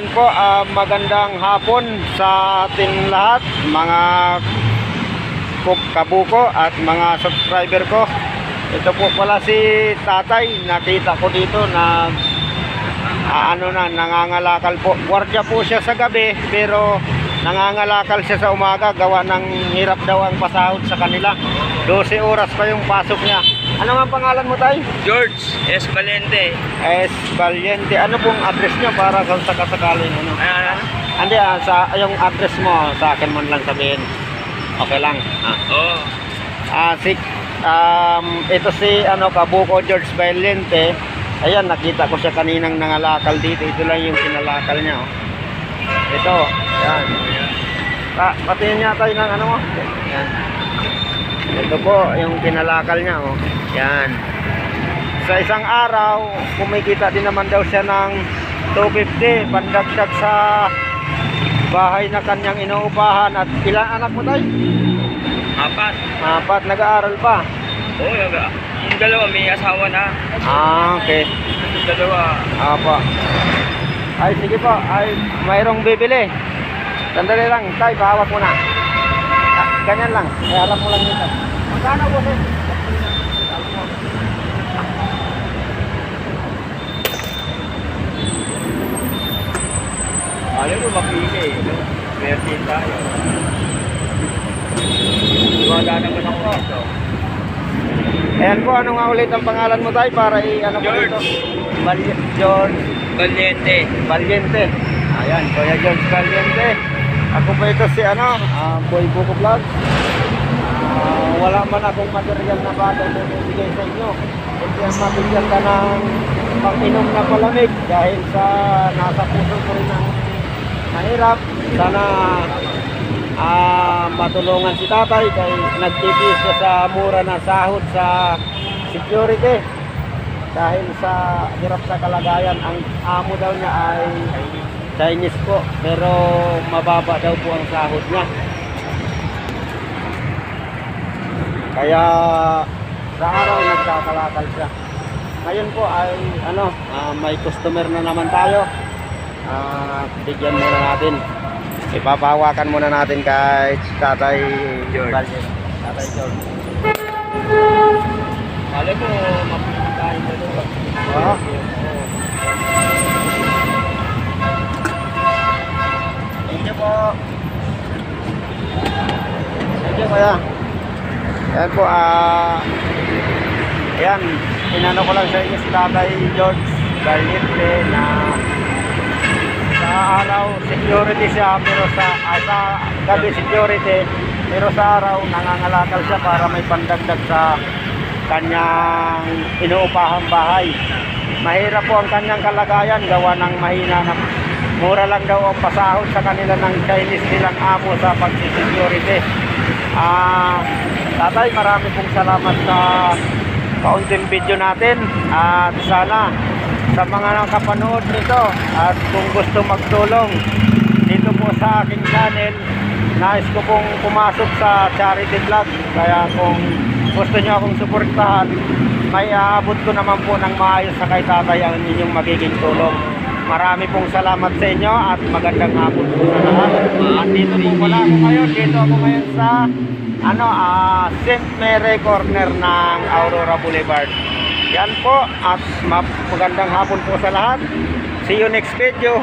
Yan po, ah, magandang hapon sa atin lahat, mga kabuko at mga subscriber ko. Ito po pala si tatay, nakita ko dito na ah, ano na, nangangalakal po. Gwardiya po siya sa gabi, pero nangangalakal siya sa umaga, gawa ng hirap daw ang pasahod sa kanila. 12 oras pa yung pasok niya. Ano nga ang pangalan mo tay? George S. Valente. Es Valiente. Ano pong address niyo para kung sakasakaling ano? Ah, Hindi, ah, sa yung address mo sa akin man lang sabihin. Okay lang. Ah, oh. ah si um, ito si ano Kabuko George Valiente. Ayan, nakita ko siya kaninang nangalakal dito. Ito lang yung kinalakal niya. Oh. Ito, yan. Pa, patingin niya tayo ng ano mo. Yan. Ito po, yung kinalakal niya. Oh. Yan. Sa isang araw, kumikita din naman daw siya ng 250 pandagdag sa bahay na kanyang inuupahan at ilang anak mo tayo? Apat. Apat, nag-aaral pa. Oo, yung, yung dalawa may asawa na. Ah, okay. Yung dalawa. Apo. Ay, sige po. Ay, mayroong bibili. Sandali lang. Tay, pahawak mo na. Ah, ganyan lang. Ay, alam mo lang dito. Magkano po, sir? Alam mo, mapili eh. Swerte tayo. Wala naman ako dito. Ayan po, ano nga ulit ang pangalan mo tayo para i-ano po George. dito? Val- George Valente. Valiente. Ayan, Kuya George Valiente. Ako po ito si ano, ah, Boy Buko Vlog. Ah, wala man akong material na bagay na bibigay sa inyo. Hindi ang mabigyan ka ng pang-inom na palamig dahil sa nasa puso ko rin ang mahirap. Sana ah, matulungan si tatay kay nagtitiis siya sa mura na sahod sa security dahil sa hirap sa kalagayan ang amo daw niya ay Chinese po pero mababa daw po ang sahod niya. Kaya sa araw nagkakalakal siya. Ngayon po ay ano ah, may customer na naman tayo. Ah, bigyan muna natin. Ipapahawakan muna natin kay tatay George. Tatay George. Alam mo, mapili tayo dalawa. Ah. Thank you po. Thank you kuya. Yan po, ah, ayan, inano ko lang sa inyo si Tatay George Galite na sa araw security siya pero sa, ah, sa gabi security pero sa araw nangangalakal siya para may pandagdag sa kanyang inuupahang bahay. Mahirap po ang kanyang kalagayan gawa ng mahina na mura lang daw ang pasahod sa kanila ng Chinese nilang amo sa pagsisecurity. Ah, tatay, marami pong salamat sa kaunting video natin. At sana sa mga nakapanood nito at kung gusto magtulong dito po sa aking channel nais ko pong pumasok sa charity vlog. Kaya kung gusto nyo akong suportahan may aabot ko naman po ng maayos sa kay tatay ang inyong magiging tulong marami pong salamat sa inyo at magandang hapon po sa lahat. Andito po pala ako ngayon. Dito ako ngayon sa ano ah St. Mary Corner ng Aurora Boulevard. Yan po at ma- magandang hapon po sa lahat. See you next video